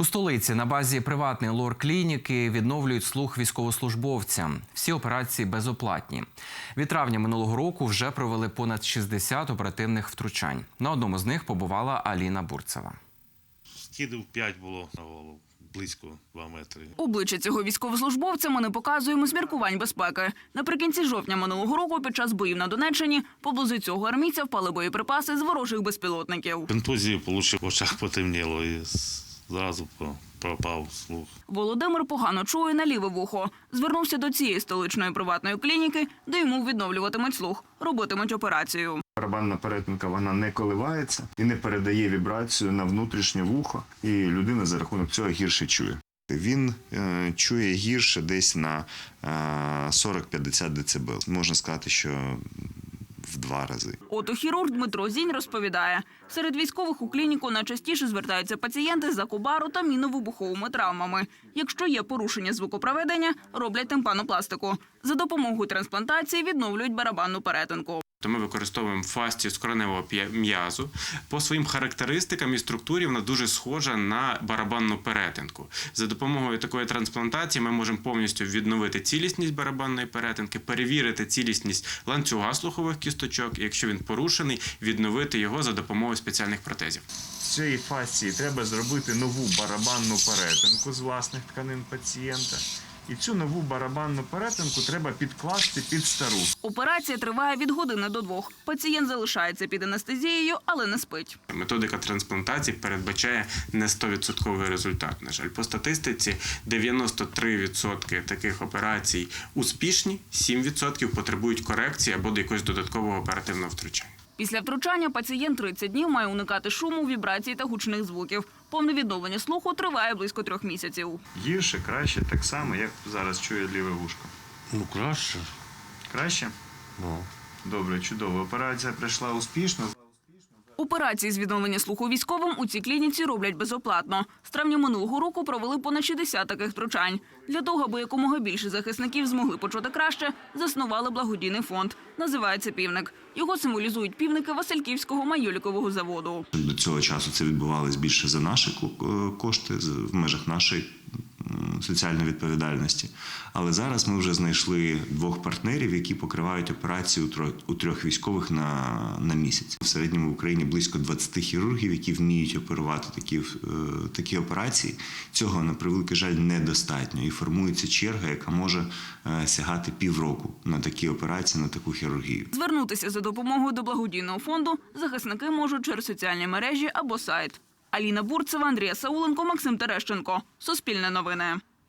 У столиці на базі приватної лор-клініки відновлюють слух військовослужбовцям. Всі операції безоплатні. Від травня минулого року вже провели понад 60 оперативних втручань. На одному з них побувала Аліна Бурцева. Скидів 5 було на голову, близько 2 метри. Обличчя цього військовослужбовця ми не показуємо з міркувань безпеки. Наприкінці жовтня минулого року, під час боїв на Донеччині, поблизу цього армійця впали боєприпаси з ворожих безпілотників. Контузію отримав, в очах потемніло і зразу пропав слух. Володимир погано чує на ліве вухо. Звернувся до цієї столичної приватної клініки, де йому відновлюватимуть слух, робитимуть операцію. Барабанна перетинка вона не коливається і не передає вібрацію на внутрішнє вухо, і людина за рахунок цього гірше чує. Він е, чує гірше десь на е, 40-50 дБ. Можна сказати, що в два рази. Отохірург Дмитро Зінь розповідає, серед військових у клініку найчастіше звертаються пацієнти з акубару та міновибуховими травмами. Якщо є порушення звукопроведення, роблять тимпанопластику. За допомогою трансплантації відновлюють барабанну перетинку. То ми використовуємо фасцію скроневого п'я- м'язу. По своїм характеристикам і структурі вона дуже схожа на барабанну перетинку. За допомогою такої трансплантації ми можемо повністю відновити цілісність барабанної перетинки, перевірити цілісність ланцюга слухових кісточок. Якщо він порушений, відновити його за допомогою спеціальних протезів. З цієї фасції треба зробити нову барабанну перетинку з власних тканин пацієнта. І цю нову барабанну перетинку треба підкласти під стару. Операція триває від години до двох. Пацієнт залишається під анестезією, але не спить. Методика трансплантації передбачає не 100% результат. На жаль, по статистиці 93% таких операцій успішні, 7% потребують корекції або до якогось додаткового оперативного втручання. Після втручання пацієнт 30 днів має уникати шуму, вібрацій та гучних звуків. Повне відновлення слуху триває близько трьох місяців. Гірше, краще, так само, як зараз чує ліве вушко. Ну, краще. Краще? Ну. Добре, чудово. Операція пройшла успішно. Операції з відновлення слуху військовим у цій клініці роблять безоплатно. З травня минулого року провели понад 60 таких втручань. Для того, аби якомога більше захисників змогли почути краще, заснували благодійний фонд. Називається півник. Його символізують півники Васильківського майолікового заводу. До цього часу це відбувалось більше за наші е, кошти в межах нашої соціальної відповідальності. Але зараз ми вже знайшли двох партнерів, які покривають трьох, у трьох військових на, на місяць. В середньому в Україні близько 20 хірургів, які вміють оперувати такі, е, такі операції. Цього на превеликий жаль недостатньо. І формується черга, яка може е, сягати півроку на такі операції, на таку хірургію. Звернутися за допомогою до благодійного фонду захисники можуть через соціальні мережі або сайт. Аліна Бурцева, Андрія Сауленко, Максим Терещенко. Суспільне новини.